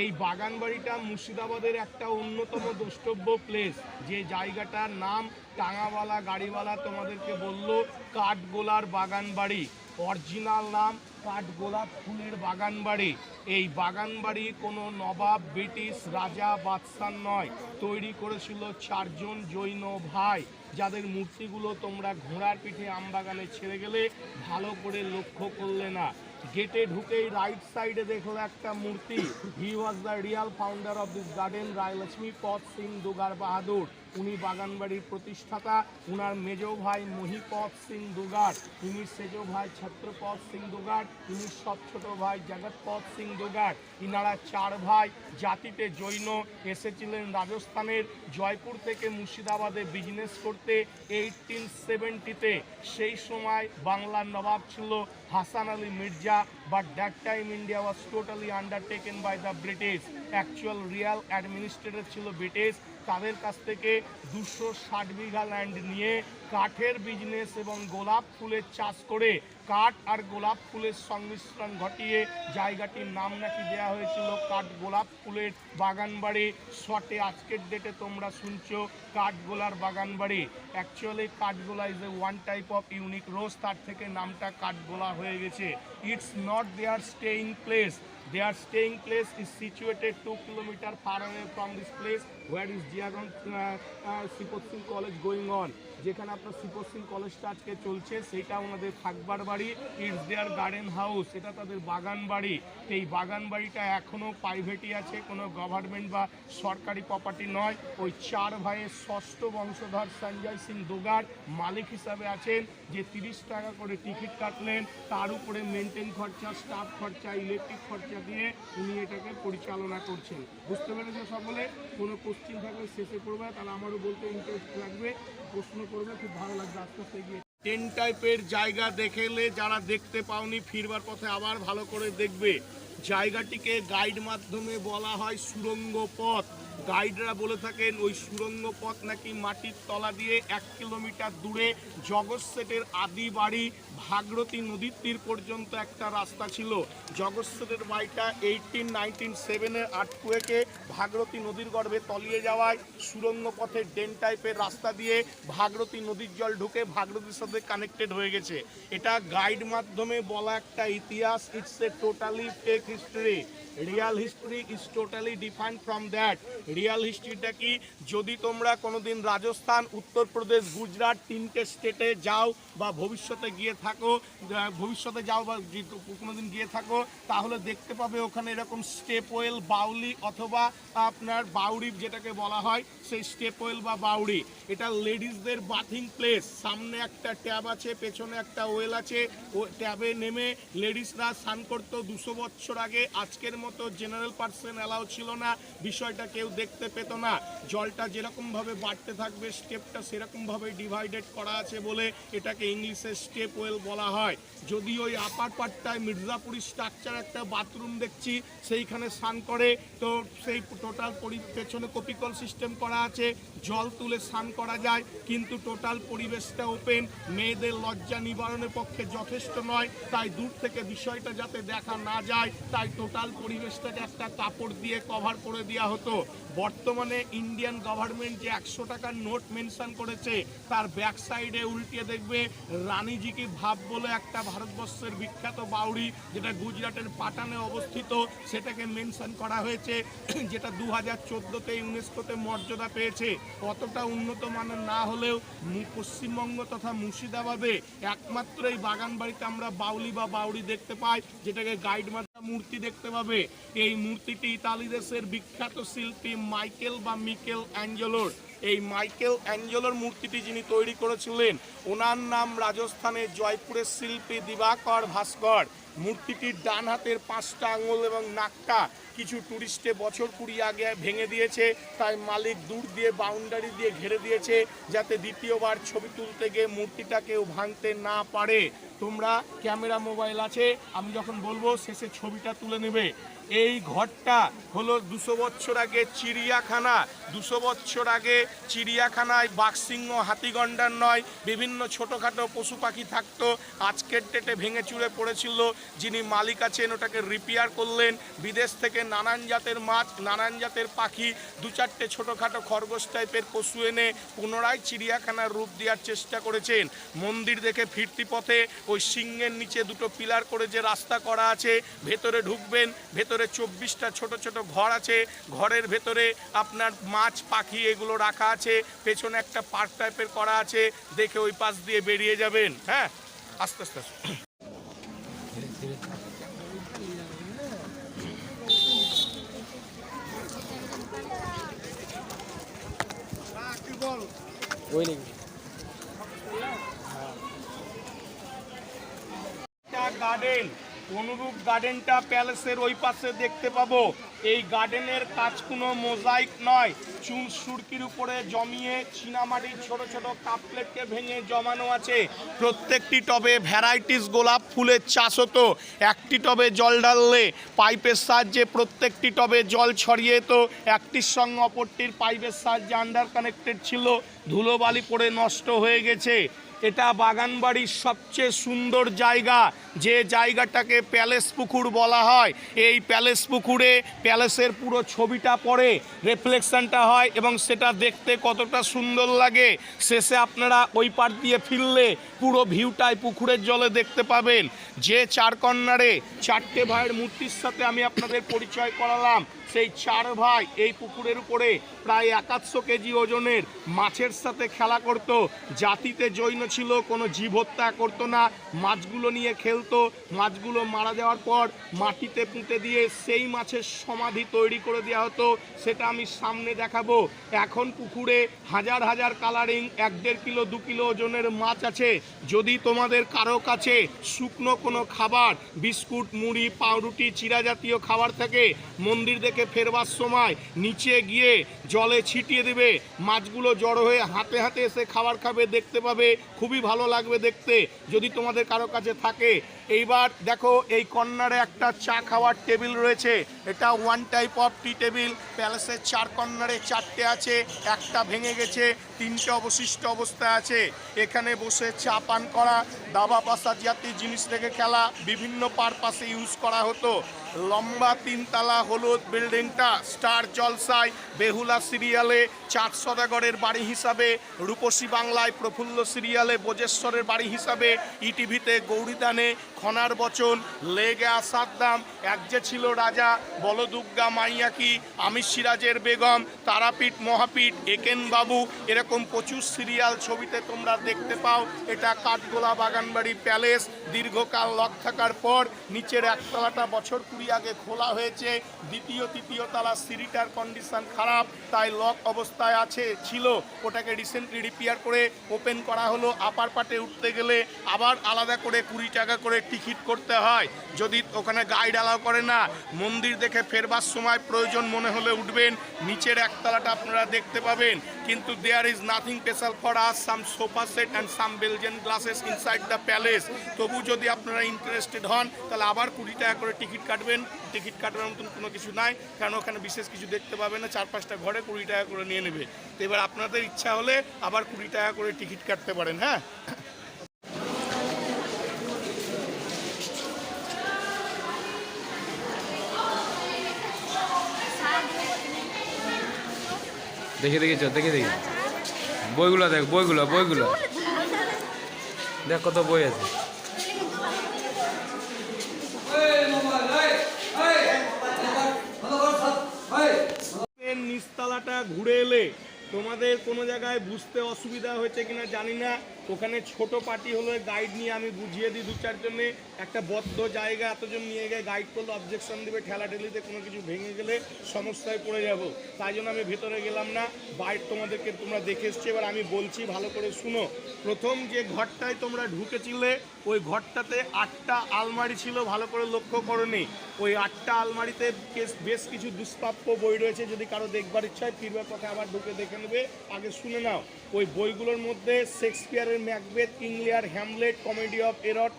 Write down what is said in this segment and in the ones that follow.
এই বাগানবাড়িটা মুর্শিদাবাদের একটা অন্যতম দ্রষ্টব্য প্লেস যে জায়গাটার নাম টাঙাওয়ালা গাড়িওয়ালা তোমাদেরকে বলল, কাঠগোলার বাগানবাড়ি। অরিজিনাল নাম কাঠগোলাপ ফুলের বাগানবাড়ি। এই বাগান বাগানবাড়ি কোনো নবাব, ব্রিটিশ রাজা বাদশার নয়। তৈরি করেছিল চারজন জৈন ভাই। যাদের মূর্তিগুলো তোমরা ঘোড়ার পিঠে আমবাগানে ছেড়ে গেলে ভালো করে লক্ষ্য করলে না। গেটে ঢুকেই রাইট সাইডে দেখল একটা মূর্তি। He was the real founder of this garden Rai Lakshmi Pat Singh Dugar বাহাদুর উনি বাগানবাড়ির প্রতিষ্ঠাতা, উনার মেজ ভাই মহিপদ সিং দুগার ইনি সেজ ভাই ছত্রপদ সিং দুগার ইনি সব ছোট ভাই জগৎপদ সিং দুগার ইনারা চার ভাই জাতিতে জৈন, এসেছিলেন রাজস্থানের জয়পুর থেকে মুর্শিদাবাদে বিজনেস করতে এইটিন সেভেন্টিতে সেই সময় বাংলার নবাব ছিল Hasan Ali Mirza but that time India was totally undertaken by the British actual real administrator ছিল ব্রিটিশ তাদের কাছ থেকে দুশো ষাট বিঘা ল্যান্ড নিয়ে কাঠের বিজনেস এবং গোলাপ ফুলের চাষ করে কাঠ আর গোলাপ ফুলের সংমিশ্রণ ঘটিয়ে জায়গাটির নাম নাকি দেওয়া হয়েছিল কাঠ গোলাপ ফুলের বাগানবাড়ি শটে আজকের ডেটে তোমরা শুনছো কাঠগোলার বাগানবাড়ি actually Kathgola is a one type of unique rose তার থেকে নামটা কাঠগোলা হয়ে গেছে। It's not there staying place Their staying place is situated two kilometer far away from this place where is Jiagang uh, uh, Sipot Singh College going on. যেখানে আপনার সিপত সিং কলেজটা আজকে চলছে সেটা ওনাদের থাকবার বাড়ি ইটস দেয়ার গার্ডেন হাউস এটা তাদের বাগান বাড়ি। এই বাগান বাড়িটা এখনও প্রাইভেটই আছে, কোনো গভর্নমেন্ট বা সরকারি প্রপার্টি নয়। ওই চার ভাইয়ের ষষ্ঠ বংশধর সঞ্জয় সিং দোগার মালিক হিসাবে আছেন, যে তিরিশ টাকা করে টিকিট কাটলেন, তার উপরে মেনটেন খরচা স্টাফ খরচা ইলেকট্রিক খরচা দিয়ে উনি এটাকে পরিচালনা করছেন। বুঝতে পেরেছে সকলে? কোনো কোশ্চিন থাকলে শেষে করবে তাহলে আমারও বলতে ইন্টারেস্ট লাগবে। প্রশ্ন করবে, খুব ভালো লাগবে আস্তে আস্তে গিয়ে টেন টাইপের জায়গা দেখেলে যারা দেখতে পাওনি, ফিরবার পথে আবার ভালো করে দেখবে। জায়গাটিকে গাইড মাধ্যমে বলা হয় সুরঙ্গ পথ। গাইডরা বলে থাকেন, ওই সুরঙ্গ পথ নাকি মাটির তলা দিয়ে এক কিলোমিটার দূরে জগৎ সেটের আদি বাড়ি ভাগরতী নদীর তীর পর্যন্ত একটা রাস্তা ছিল। জগৎ সেটের বাড়িটা এইটিন নাইনটিন সেভেনের আটকুয়েকে ভাগরতী নদীর গর্ভে তলিয়ে যাওয়ায় সুরঙ্গ পথের ডেন টাইপের রাস্তা দিয়ে ভাগরতী নদীর জল ঢুকে ভাগরতীর সাথে কানেক্টেড হয়ে গেছে। এটা গাইড মাধ্যমে বলা একটা ইতিহাস it's a totally fake history real history is totally defined from that real হিস্ট্রিটা কি? যদি তোমরা কোনোদিন রাজস্থান উত্তরপ্রদেশ গুজরাট তিনটে স্টেটে যাও বা ভবিষ্যতে গিয়ে থাকো ভবিষ্যতে যাও বা যে- কোনোদিন গিয়ে থাকো, তাহলে দেখতে পাবে ওখানে এরকম স্টেপ ওয়েল বাউলি অথবা আপনার বাউরি যেটাকে বলা হয়, সেই স্টেপ ওয়েল বা বাউরি এটা লেডিসদের বাথিং প্লেস সামনে একটা ট্যাব আছে, পেছনে একটা ওয়েল আছে, ও ট্যাবে নেমে লেডিসরা স্নান করতো দুশো বছর আগে। আজকের মতো জেনারেল পার্সন অ্যালাউ ছিল না, বিষয়টা কেউ দেখতে পেত না। জলটা যেরকমভাবে বাড়তে থাকবে স্টেপটা সেরকমভাবে ডিভাইডেড করা আছে বলে এটাকে ইংলিশে স্টেপ ওয়েল বলা হয়। যদি ওই আপার পার্টটায় মির্জাপুরি স্ট্রাকচার একটা বাথরুম দেখছি, সেইখানে স্নান করে, তো সেই টোটাল পেছনে কপিকল সিস্টেম করা আছে, জল তুলে স্নান করা যায়, কিন্তু টোটাল পরিবেশটা ওপেন মেয়েদের লজ্জা নিবারণের পক্ষে যথেষ্ট নয়, তাই দূর থেকে বিষয়টা যাতে দেখা না যায়, তাই টোটাল পরিবেশটাকে একটা কাপড় দিয়ে কভার করে দেওয়া হতো। বর্তমানে ইন্ডিয়ান গভর্নমেন্ট যে একশো টাকার নোট মেনশন করেছে, তার ব্যাক সাইডে উল্টিয়ে দেখবে রানীজি কি ভাব বলে একটা ভারতবর্ষের বিখ্যাত বাউরি যেটা গুজরাটের পাটানে অবস্থিত, সেটাকে মেনশন করা হয়েছে, যেটা দু হাজার চোদ্দোতে ইউনেস্কোতে মর্যাদা পেয়েছে। অতটা উন্নত মানের না হলেও পশ্চিমবঙ্গ তথা মুর্শিদাবাদে একমাত্র এই বাগান বাড়িতে আমরা বাউলি বা বাউরি দেখতে পাই, যেটাকে গাইড মাতা মূর্তি দেখতে পাবে। এই মূর্তিটি ইতালি দেশের বিখ্যাত শিল্পী মাইকেল বা মিকেল অ্যাঞ্জেলোর। এই মাইকেল অ্যাঞ্জেলোর মূর্তিটি যিনি তৈরি করেছিলেন, ওনার নাম রাজস্থানের জয়পুরের শিল্পী দিবাকর ভাস্কর। মূর্তিটির ডান হাতের পাঁচটা আঙুল এবং নাকটা কিছু টুরিস্টে বছর কুড়ি আগে ভেঙে দিয়েছে, তাই মালিক দূর দিয়ে, বাউন্ডারি দিয়ে ঘিরে দিয়েছে যাতে দ্বিতীয়বার ছবি তুলতে গিয়ে মূর্তিটা কেউ ভাঙতে না পারে। তোমরা ক্যামেরা মোবাইল আছে, আমি যখন বলব শেষে ছবিটা তুলে নেবে। এই ঘরটা হলো দুশো বছর আগে চিড়িয়াখানা। দুশো বছর আগে চিড়িয়াখানায় বাঘসিংহ, হাতিগন্ডার নয়, বিভিন্ন ছোটোখাটো পশু পাখি থাকতো। আজকের ডেটে ভেঙে চুড়ে পড়েছিল। যিনি মালিক আছেন, ওটাকে রিপেয়ার করলেন। বিদেশ থেকে নানান জাতের মাছ, নানান জাতের পাখি, দু চারটে ছোটোখাটো খরগোশ টাইপের পশু এনে পুনরায় চিড়িয়াখানার রূপ দেওয়ার চেষ্টা করেছেন। মন্দির দেখে ফিরতি পথে ওই সিংহের নিচে দুটো পিলার করে যে রাস্তা করা আছে, ভেতরে ঢুকবেন, ভেতরে চব্বিশটা ছোট ছোট ঘর আছে। ঘরের ভেতরে আপনার মাছ পাখি এগুলো রাখা আছে। পেছনে একটা পার্ক টাইপের করা আছে। দেখে ওই পাশ দিয়ে বেরিয়ে যাবেন হ্যাঁ? আস্তে আস্তে আস্তে। ওই নাকি গার্ডেন অনুরূপ গার্ডেনটা প্যালেসের ওই পাশে দেখতে পাবো। এই গার্ডেনের কাজ কোনো মোজাইক নয়। চুন সুরকির উপরে জমিয়ে চীনামাটির ছোট ছোট কাপ প্লেটকে ভেঙে জমানো আছে। প্রত্যেকটি টবে ভ্যারাইটিস গোলাপ ফুলের চাষ হতো। একটি টবে জল ঢাললে পাইপের সাহায্যে প্রত্যেকটি টবে জল ছড়িয়ে তো একটির সঙ্গে অপরটির পাইপের সাহায্যে আন্ডার কানেক্টেড ছিল। ধুলোবালি পড়ে নষ্ট হয়ে গেছে। এটা বাগানবাড়ির সবচেয়ে সুন্দর জায়গা। যে জায়গাটাকে প্যালেস পুকুর বলা হয়। এই প্যালেস পুকুরে প্যালেসের পুরো ছবিটা পড়ে রিফ্লেকশনটা হয় এবং সেটা দেখতে কতটা সুন্দর লাগে। শেষে আপনারা ওই পার দিয়ে ফিরলে পুরো ভিউটাই পুকুরের জলে দেখতে পাবেন। যে চার কর্নারে চারটে ভাইয়ের মূর্তির সাথে আমি আপনাদের পরিচয় করালাম। সেই চার ভাই এই পুকুরের উপরে প্রায় একাশশো কেজি ওজনের মাছের সাথে খেলা করত। জাতিতে জৈন ছিল, কোনো জীব হত্যা করতো না। মাছগুলো নিয়ে খেলতো। মাছগুলো মারা যাওয়ার পর মাটিতে পুঁতে দিয়ে সেই মাছের সমাধি তৈরি করে দেওয়া হতো। সেটা আমি সামনে দেখাবো। এখন পুকুরে হাজার হাজার কালারিং, এক দেড় কিলো, দু কিলো ওজনের মাছ আছে। যদি তোমাদের কারও কাছে শুকনো কোনো খাবার, বিস্কুট, মুড়ি, পাউরুটি, চিরা জাতীয় খাবার থাকে, মন্দির দেখে ফেরবার সময় নিচে গিয়ে জলে ছিটিয়ে দেবে। মাছগুলো জড়ো হয়ে হাতে হাতে এসে খাবার খাবে, দেখতে পাবে। খুবই ভালো লাগবে দেখতে। যদি তোমাদের কারও কাছে থাকে এইবার দেখো এই কর্নারে একটা চা খাওয়ার টেবিল রয়েছে। এটা one type of tea table প্যালেসের চার কর্নারে চারটে আছে, একটা ভেঙে গেছে, তিনটে অবশিষ্ট অবস্থায় আছে। এখানে বসে চা পান করা, দাবা পাশা জাতীয় জিনিস রেখে খেলা, বিভিন্ন পারপাসে ইউজ করা হতো। লম্বা তিনতলা হলুদ বিল্ডিংটা, স্টার জলসায়, বেহুলা সিরিয়ালে, চাঁদ সদাগরের বাড়ি হিসাবে, রূপসী বাংলায় প্রফুল্ল সিরিয়ালে বোজেশ্বরের বাড়ি হিসাবে ইটিভিতে গৌরীদানে খনার বচন, লেগে আসার দাম এক যে ছিল রাজা বলদুর্গা মাইয়াকি আমির সিরাজের বেগম, তারাপীঠ, মহাপীঠ, একেন বাবু, এরকম প্রচুর সিরিয়াল ছবিতে তোমরা দেখতে পাও। এটা কাঠগোলা বাগানবাড়ি প্যালেস। দীর্ঘকাল লক থাকার পর নিচের একতলাটা বছর কুড়ি আগে খোলা হয়েছে। দ্বিতীয়, তৃতীয় তলা সিঁড়িটার কন্ডিশন খারাপ, তাই লক অবস্থায় আছে, ছিল। ওটাকে রিসেন্টলি রিপেয়ার করে ওপেন করা হলো। আপার পাটে উঠতে গেলে আবার আলাদা করে কুড়ি টাকা করে টিকিট করতে হয়। যদি ওখানে গাইড অ্যালাউ করে না, মন্দির দেখে ফেরবার সময় প্রয়োজন মনে হলে উঠবেন। নিচের একতলাটা আপনারা দেখতে পাবেন। কিন্তু there is nothing special for us some sofa set and some Belgian glasses inside the palace তবু যদি আপনারা ইন্টারেস্টেড হন, তাহলে আবার কুড়ি টাকা করে টিকিট কাটবেন। টিকিট কাটার মতন কোনো কিছু নাই, কারণ ওখানে বিশেষ কিছু দেখতে পাবেন না। চার পাঁচটা ঘরে কুড়ি টাকা করে নিয়ে নেবে। তো এবার আপনাদের ইচ্ছা হলে আবার কুড়ি টাকা করে টিকিট কাটতে পারেন হ্যাঁ? দেখে দেখে, চল, দেখে দেখে। বইগুলো দেখ, বইগুলো বইগুলো। দেখ কত বই আছে। নিচতলাটা ঘুরে এলে তোমাদের কোনো জায়গায় বুঝতে অসুবিধা হয়েছে কিনা জানি না। ওখানে ছোট পার্টি হলো গাইড নিয়ে আমি বুঝিয়ে দিই দু চারজনে একটা বদ্ধ জায়গা, এতজন নিয়ে গিয়ে গাইড করলে অবজেকশন দিবে, ঠেলাঠেলিতে কোনো কিছু ভেঙে গেলে সমস্যায় পড়ে যাব। তাই জন্য আমি ভেতরে গেলাম না বাইর তোমাদেরকে তোমরা দেখে এসছি। এবার আমি বলছি, ভালো করে শুনো। প্রথম যে ঘরটায় তোমরা ঢুকেছিলে, ওই ঘরটাতে আটটা আলমারি ছিল, ভালো করে লক্ষ্য করনি। ওই আটটা আলমারিতে বেশ- কিছু দুষ্প্রাপ্য বই রয়েছে, যদি কারও দেখবার ইচ্ছা হয়, ফিরবার পথে আবার ঢুকে দেখে নেবে। আগে শুনে নাও। ওই বইগুলোর মধ্যে শেক্সপিয়ারের শেক্সপিয়ারের Macbeth King Lear Hamlet Comedy of Errors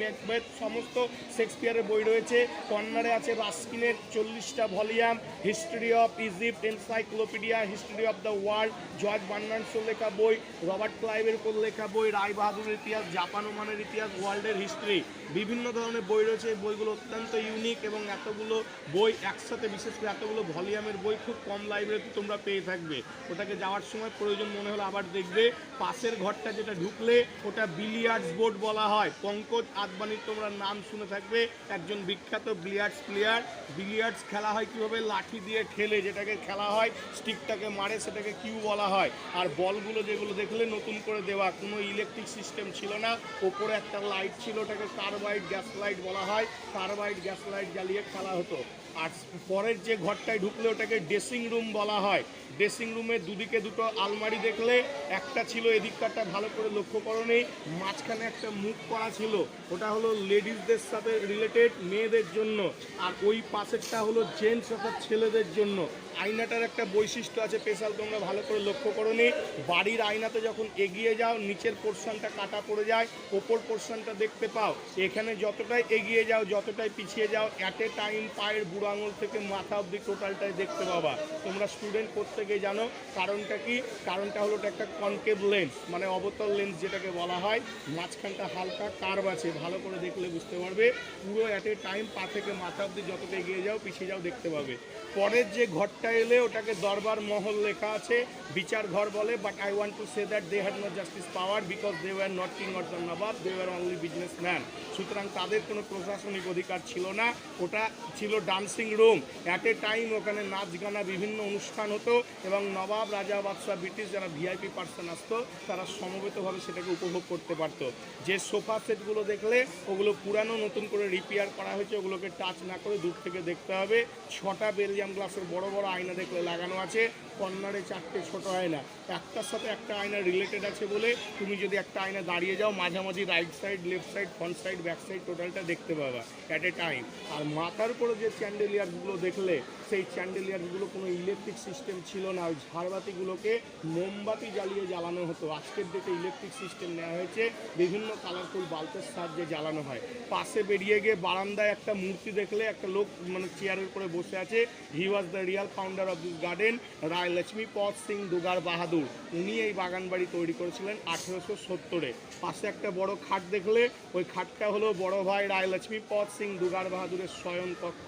Macbeth সমস্ত শেক্সপিয়ারের বই রয়েছে। কর্নারে আছে রাস্কিনের চল্লিশটা volume history of Egypt encyclopedia history of the world George বার্নার্সের লেখা বই রবার্ট ক্লাইভের উপর লেখা বই, রায় বাহাদুরের ইতিহাস জাপান ওমানের ইতিহাস ওয়ার্ল্ডের হিস্ট্রি বিভিন্ন ধরনের বই রয়েছে। বইগুলো অত্যন্ত ইউনিক এবং এতগুলো বই একসাথে, বিশেষ করে এতগুলো ভলিউমের বই খুব কম লাইব্রেরিতে তোমরা পেয়ে থাকবে। ওটাকে যাওয়ার সময় প্রয়োজন মনে হলে আবার দেখবে। পাশের ঘরটা যেটা ঢুকলে ওটা বিলিয়ার্ডস বোর্ড বলা হয়। পঙ্কজ আদবানির তোমরা নাম শুনে থাকবে, একজন বিখ্যাত বিলিয়ার্ডস প্লেয়ার বিলিয়ার্ডস খেলা হয় কীভাবে? লাঠি দিয়ে ঠেলে যেটাকে খেলা হয় স্টিকটাকে মারে, সেটাকে কিউ বলা হয়। আর বলগুলো যেগুলো দেখলে নতুন করে দেওয়া, কোনো ইলেকট্রিক সিস্টেম ছিল না। ওপরে একটা লাইট ছিল, ওটাকে কার্বাইড গ্যাস লাইট বলা হয়। কার্বাইড গ্যাস লাইট জ্বালিয়ে খেলা হতো। আর পরের যে ঘরটায় ঢুকলে ওটাকে ড্রেসিং রুম বলা হয়। ড্রেসিং রুমের দুদিকে দুটো আলমারি দেখলে, একটা ছিল এদিককারটা ভালো করে লক্ষ্য করনি। মাঝখানে একটা মুখ করা ছিল। ওটা হলো লেডিসদের সাথে রিলেটেড মেয়েদের জন্য। আর ওই পাশেরটা হলো জেন্টস অর্থাৎ ছেলেদের জন্য। আয়নাটার একটা বৈশিষ্ট্য আছে স্পেশাল তোমরা ভালো করে লক্ষ্য করনি। বাড়ির আয়নাতে যখন এগিয়ে যাও, নিচের পোর্শনটা কাটা পড়ে যায়, ওপর পোর্শনটা দেখতে পাও। এখানে যতটাই এগিয়ে যাও, যতটাই পিছিয়ে যাও অ্যাট এ টাইম পায়ের বুড়ো আঙুল থেকে মাথা অবধি টোটালটাই দেখতে পাবা। তোমরা স্টুডেন্ট প্রত্যেকে জানো, কারণটা কি? কারণটা হলো একটা কনকেভ লেন্স মানে অবতল লেন্স যেটাকে বলা হয়। মাঝখানটা হালকা কার্ভ আছে, ভালো করে দেখলে বুঝতে পারবে। পুরো অ্যাট এ টাইম পা থেকে মাথা অবধি যতটা এগিয়ে যাও, পিছিয়ে যাও, দেখতে পাবে। পরের যে ঘরটা এলে ওটাকে দরবার মহল লেখা আছে। বিচার ঘর বলে but I want to say that they had no justice power because they were not king or nawab they were only business man সুতরাং তাদের কোনো প্রশাসনিক অধিকার ছিল না। ওটা ছিল dancing room at a time ওখানে নাচ গানা বিভিন্ন অনুষ্ঠান হতো এবং নবাব, রাজা, বাদশাহ, ব্রিটিশ যারা ভিআইপি পার্সন আসতো, তারা সমবেতভাবে সেটাকে উপভোগ করতে পারতো। যে সোফা সেটগুলো দেখলে, ওগুলো পুরানো নতুন করে রিপেয়ার করা হয়েছে, ওগুলোকে টাচ না করে দূর থেকে দেখতে হবে। ছটা বেলজিয়াম গ্লাসের বড় বড় আয়না দেখলে লাগানো আছে, কর্নারে চারটে ছোট আয়না। একটার সাথে একটা আয়না রিলেটেড আছে বলে তুমি যদি একটা আয়না দাঁড়িয়ে যাও, মাঝামাঝি right side left side front side back side টোটালটা দেখতে পাবা অ্যাট এ টাইম আর মাথার উপরে যে চ্যান্ডেলিয়ারগুলো দেখলে, সেই চ্যান্ডেলিয়ারগুলো কোনো ইলেকট্রিক সিস্টেম ছিল না। ওই ঝাড়বাতিগুলোকে মোমবাতি জ্বালিয়ে জ্বালানো হতো। আজকের ডেটে ইলেকট্রিক সিস্টেম নেওয়া হয়েছে, বিভিন্ন কালারফুল বাল্বের সাহায্যে জ্বালানো হয়। পাশে বেরিয়ে গিয়ে বারান্দায় একটা মূর্তি দেখলে একটা লোক মানে চেয়ারের উপরে বসে আছে he was the real founder of this garden Rai Lakshmipat Singh Dugar Bahadur উনি এই বাগান বাড়ি তৈরি করেছিলেন আঠেরোশো সত্তরে। পাশে একটা বড় খাট দেখলে, ওই খাটটা হলো বড় ভাই রায় লক্ষ্মীপদ সিং দুগার বাহাদুরের শয়ন কক্ষ।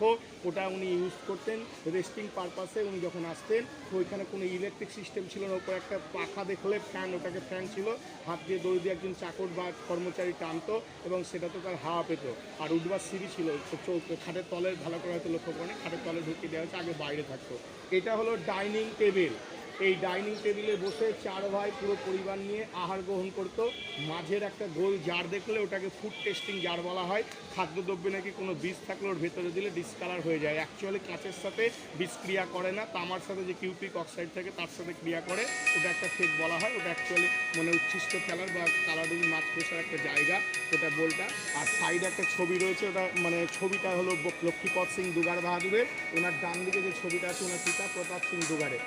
ওটা উনি ইউজ করতেন। রেস্টিং পারপাসে উনি যখন আসতেন, ওইখানে কোনো ইলেকট্রিক সিস্টেম ছিল না, ওপর একটা পাখা দেখলে ফ্যান ওটাকে ফ্যান ছিল। হাত দিয়ে দড়ি দিয়ে একজন চাকর বা কর্মচারী টানতো এবং সেটা তো তার হাওয়া পেত। আর উঠবার সিঁড়ি ছিল খাটের তলে, ভালো করে হয়তো লক্ষ্য করেন, খাটের তলে ঢুকিয়ে দেওয়া হচ্ছে আগে বাইরে থাকতো। এটা হলো ডাইনিং টেবিল। এই ডাইনিং টেবিলে বসে চার ভাই পুরো পরিবার নিয়ে আহার গ্রহণ করত। মাঝের একটা গোল জার দেখলে ওটাকে ফুড টেস্টিং জার বলা হয়। খাদ্যদ্রব্যে নাকি কোনো বীজ থাকলে ওর ভেতরে দিলে ডিসকালার হয়ে যায়। অ্যাকচুয়ালি কাঁচের সাথে বীজ ক্রিয়া করে না। তামার সাথে যে কিউপিক অক্সাইড থাকে তার সাথে ক্রিয়া করে। ওটা একটা ফেক বলা হয়। ওটা অ্যাকচুয়ালি মানে উচ্ছিষ্ট খেলার বা কালাডুবি মাছ পোষার একটা জায়গা। ওটা বলটা। আর সাইডে একটা ছবি রয়েছে। ওটা মানে ছবিটা হলো লক্ষ্মীপদ সিং দুগার বাহাদুরের। ওনার ডান দিকে যে ছবিটা আছে, ওনার পিতা প্রতাপ সিং দুগারে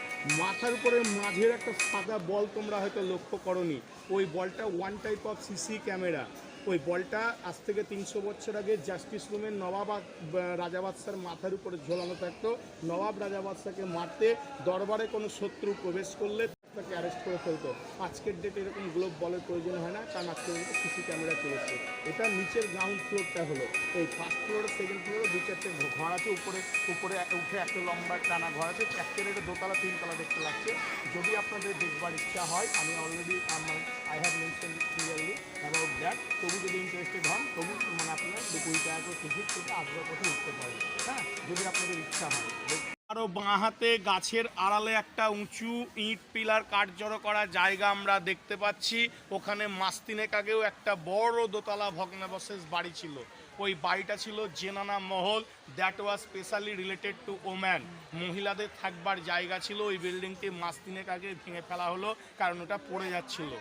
মাথার উপরে মাঝের একটা সাদা বল তোমরা হয়তো লক্ষ্য করনি। ওই বলটা one type of CC camera ওই বলটা আজ থেকে তিনশো বছর আগে জাস্টিস রুমের নবাব রাজাবাদশার মাথার উপরে ঝোলানো থাকতো। নবাব রাজাবাদশাকে মারতে দরবারে কোনো শত্রু প্রবেশ করলে তাকে অ্যারেস্ট করে ফেলতো আজকের ডেটে এরকম গ্লোব বলের প্রয়োজন হয় না, কারণ আজকে সিসি ক্যামেরা চলেছে। এটা নিচের গ্রাউন্ড ফ্লোরটা হলো। এই ফার্স্ট ফ্লোরে সেকেন্ড ফ্লোরে দু চারটে ঘর আছে, উপরে উপরে উঠে একটা লম্বা টানা ঘর আছে একটা এটা দোতলা, তিনতলা দেখতে লাগছে। যদি আপনাদের দেখবার ইচ্ছা হয়, আমি অলরেডি আমার I have mention clearly about that তবু যদি ইন্টারেস্টেড হন, তবু মানে আপনার দু কুড়ি টাকা করে টিকিট কেটে আসবার পথে উঠতে পারবেন হ্যাঁ? যদি আপনাদের ইচ্ছা হয়। আরও বাঁ হাতে গাছের আড়ালে একটা উঁচু ইট পিলার কাঠ জড়ো করা জায়গা আমরা দেখতে পাচ্ছি। ওখানে মাস্তিনেক আগেও একটা বড় দোতলা ভগ্নাবশেষ বাড়ি ছিল। ওই বাড়িটা ছিল জেনানা মহল that was specially related to woman মহিলাদের থাকবার জায়গা ছিল, ওই বিল্ডিংটি মাস্তিনেক আগে ভেঙে ফেলা হলো, কারণ ওটা পড়ে যাচ্ছিল।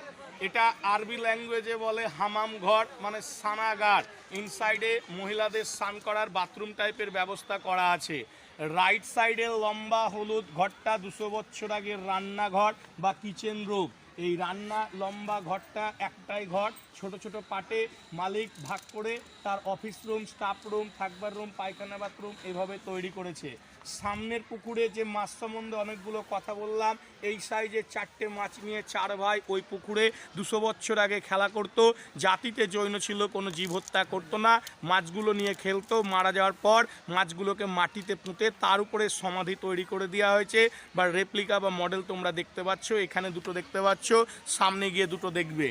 এটা আরবি ল্যাঙ্গুয়েজে বলে হামাম ঘর মানে সানাগার ইনসাইডে মহিলাদের স্নান করার বাথরুম টাইপের ব্যবস্থা করা আছে। রাইট সাইডে লম্বা হলুদ ঘরটা দুশো বছর আগের রান্নাঘর বা কিচেন রুম এই রান্না লম্বা ঘরটা একটাই ঘর, ছোট ছোট পাটে মালিক ভাগ করে তার অফিস রুম স্টাফ রুম থাকবার রুম পায়খানা বাথরুম এভাবে তৈরি করেছে। সামনের পুকুরে যে মাছ সম্বন্ধে অনেকগুলো কথা বললাম, এই সাইজে চারটে মাছ নিয়ে চার ভাই ওই পুকুরে দুশো বছর আগে খেলা করতো, জাতিতে জৈন ছিল, কোনো জীব হত্যা করতো না, মাছগুলো নিয়ে খেলতো, মারা যাওয়ার পর মাছগুলোকে মাটিতে পুঁতে তার উপরে সমাধি তৈরি করে দেওয়া হয়েছে, বা রেপ্লিকা বা মডেল তোমরা দেখতে পাচ্ছ, এখানে দুটো দেখতে পাচ্ছ, সামনে গিয়ে দুটো দেখবে।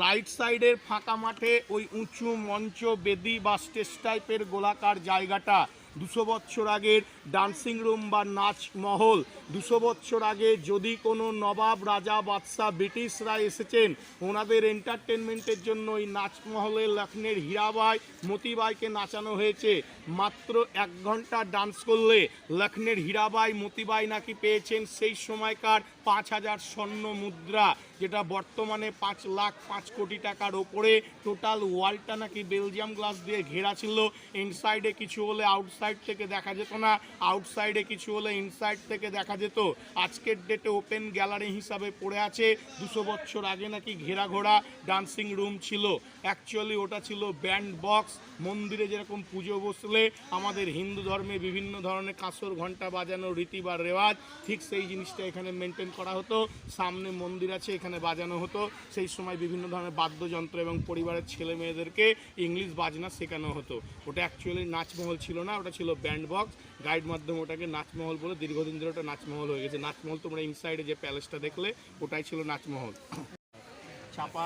রাইট সাইডের ফাঁকা মাঠে ওই উঁচু মঞ্চ, বেদি বা স্টেজ টাইপের গোলাকার জায়গাটা দুশো বৎসর আগের ডান্সিং রুম বা নাচ মহল। দুশো বৎসর আগে যদি কোনো নবাব রাজা বাদশাহ ব্রিটিশরা এসেছেন, ওনাদের এন্টারটেনমেন্টের জন্য ওই নাচ মহলে লক্ষ্ণের হীরাবাই মতিবাইকে নাচানো হয়েছে। মাত্র এক ঘণ্টা ডান্স করলে লক্ষ্ণের হীরাবাই মতিবাই নাকি পেয়েছেন সেই সময়কার পাঁচ হাজার স্বর্ণ মুদ্রা। যেটা বর্তমানে পাঁচ লাখ পাঁচ কোটি টাকার ওপরে টোটাল ওয়ালটা নাকি বেলজিয়াম গ্লাস দিয়ে ঘেরা ছিল। ইনসাইডে কিছু হলে আউটসাইড থেকে দেখা যেত না আউটসাইডে কিছু হলে ইনসাইড থেকে দেখা যেত। আজকের ডেটে ওপেন গ্যালারি হিসাবে পড়ে আছে, দুশো বছর আগে নাকি ঘেরা ঘোরা ডান্সিং রুম ছিল। অ্যাকচুয়ালি ওটা ছিল ব্যান্ড বক্স মন্দিরে যেরকম পুজো বসলে আমাদের হিন্দু ধর্মে বিভিন্ন ধরনের কাঁসর ঘণ্টা বাজানোর রীতি বা রেওয়াজ, ঠিক সেই জিনিসটা এখানে মেনটেন করা হতো। সামনে মন্দির আছে, এখানে বাজানো হতো। সেই সময় বিভিন্ন ধরনের বাদ্যযন্ত্র এবং পরিবারের ছেলে মেয়েদেরকে ইংলিশ বাজনা শেখানো হতো। ওটা অ্যাকচুয়ালি নাচমহল ছিল না, ওটা ছিল ব্যান্ড বক্স গাইড মাধ্যমে ওটাকে নাচমহল বলে দীর্ঘদিন ধরে ওটা নাচমহল হয়ে গেছে। নাচমহল তোমরা ইনসাইডে যে প্যালেসটা দেখলে, ওটাই ছিল নাচমহল। চাপা,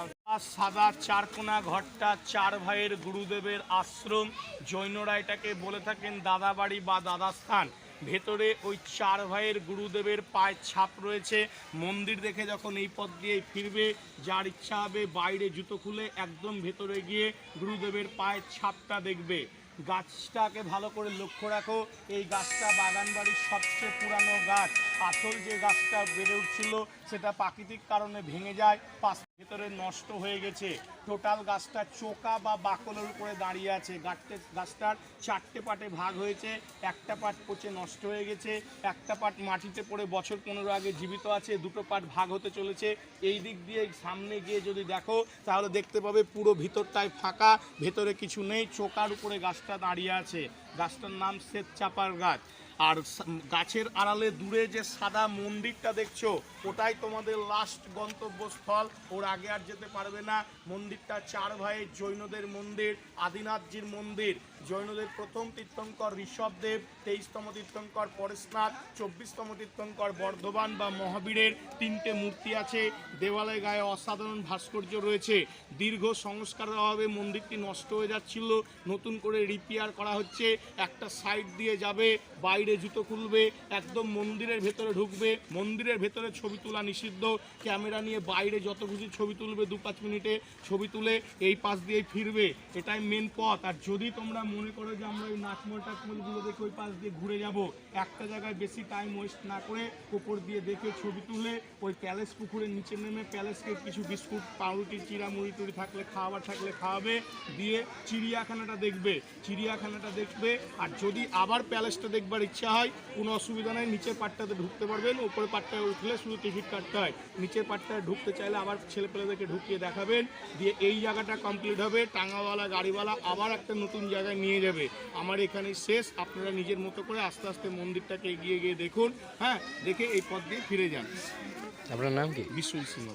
সাদা চারকোনা ঘরটা চার ভাইয়ের গুরুদেবের আশ্রম। জৈনরা এটাকে বলে থাকেন দাদা বাড়ি বা দাদা স্থান ভেতরে ওই চার ভাইয়ের গুরুদেবের পায়ের ছাপ রয়েছে। মন্দির দেখে যখন এই পথ দিয়ে ফিরবে, যার ইচ্ছা হবে বাইরে জুতো খুলে একদম ভেতরে গিয়ে গুরুদেবের পায়ের ছাপটা দেখবে। গাছটাকে ভালো করে লক্ষ্য রাখো, এই গাছটা বাগান বাড়ির সবচেয়ে পুরানো গাছ। আসল যে গাছটা বেড়ে উঠছিল সেটা প্রাকৃতিক কারণে ভেঙে যায়, পাশ ভেতরে নষ্ট হয়ে গেছে। টোটাল গাছটা চোকা বা বাকলের উপরে দাঁড়িয়ে আছে। গাছতে গাছটার চারটে পাটে ভাগ হয়েছে, একটা পাট পচে নষ্ট হয়ে গেছে, একটা পাট মাটিতে পড়ে বছর পনেরো আগে জীবিত আছে, দুটো পাট ভাগ হতে চলেছে। এই দিক দিয়ে সামনে গিয়ে যদি দেখো, তাহলে দেখতে পাবে পুরো ভিতরটায় ফাঁকা, ভেতরে কিছু নেই, চোকার উপরে গাছটা দাঁড়িয়ে আছে। গাছটার নাম শ্বেত চাপার গাছ। আর গাছের আড়ালে দূরে যে সাদা মন্দিরটা দেখছ, ওটাই তোমাদের লাস্ট গন্তব্যস্থল। ওর আগে আর যেতে পারবে না। মন্দিরটা চার ভাইয়ের জৈনদের মন্দির, আদিনাথজির মন্দির। জৈনদের প্রথম তীর্থঙ্কর ঋষভদেব তেইশতম তীর্থঙ্কর পরেশনাথ, চব্বিশতম তীর্থঙ্কর বর্ধমান বা মহাবীরের তিনটে মূর্তি আছে। দেওয়ালে গায়ে অসাধারণ ভাস্কর্য রয়েছে। দীর্ঘ সংস্কারের অভাবে মন্দিরটি নষ্ট হয়ে যাচ্ছিল। নতুন করে রিপেয়ার করা হচ্ছে। একটা সাইড দিয়ে যাবে, বাইরে জুতো খুলবে, একদম মন্দিরের ভেতরে ঢুকবে। মন্দিরের ভেতরে ছবি তোলা নিষিদ্ধ। ক্যামেরা নিয়ে বাইরে যত খুশি ছবি তুলবে দু পাঁচ মিনিটে। ছবি তুলে এই পাশ দিয়েই ফিরবে। এটাই মেন পথ। আর যদি তোমরা মনে করো যে আমরা ওই নাচমল টাচমলগুলো দেখে ওই পাশ দিয়ে ঘুরে যাব। একটা জায়গায় বেশি টাইম ওয়েস্ট না করে ওপর দিয়ে দেখে ছবি তুলে ওই প্যালেস পুকুরের নিচে নেমে প্যালেসকে কিছু বিস্কুট, পাউরুটি চিরা মুড়ি টুড়ি থাকলে খাওয়াবার থাকলে খাওয়াবে, দিয়ে চিড়িয়াখানাটা দেখবে। চিড়িয়াখানাটা দেখবে আর যদি আবার প্যালেসটা দেখবার ইচ্ছা হয়, কোনো অসুবিধা নেই, নিচের পাটটাতে ঢুকতে পারবেন, উপরের পাটটায় উঠলে শুধু টিকিট কাটতে হয়। নিচের পাটটায় ঢুকতে চাইলে আবার ছেলেপেলেদেরকে ঢুকিয়ে দেখাবেন, দিয়ে এই জায়গাটা কমপ্লিট হবে টাঙাওয়ালা গাড়িওয়ালা, আবার একটা নতুন জায়গায় নিয়ে যাবে। আমার এখানে শেষ। আপনারা নিজের মতো করে আস্তে আস্তে মন্দিরটাকে এগিয়ে গিয়ে দেখুন। হ্যাঁ দেখে এই পথ দিয়ে ফিরে যান। আপনার নাম কি? বিশ্বজিৎ সিংহ।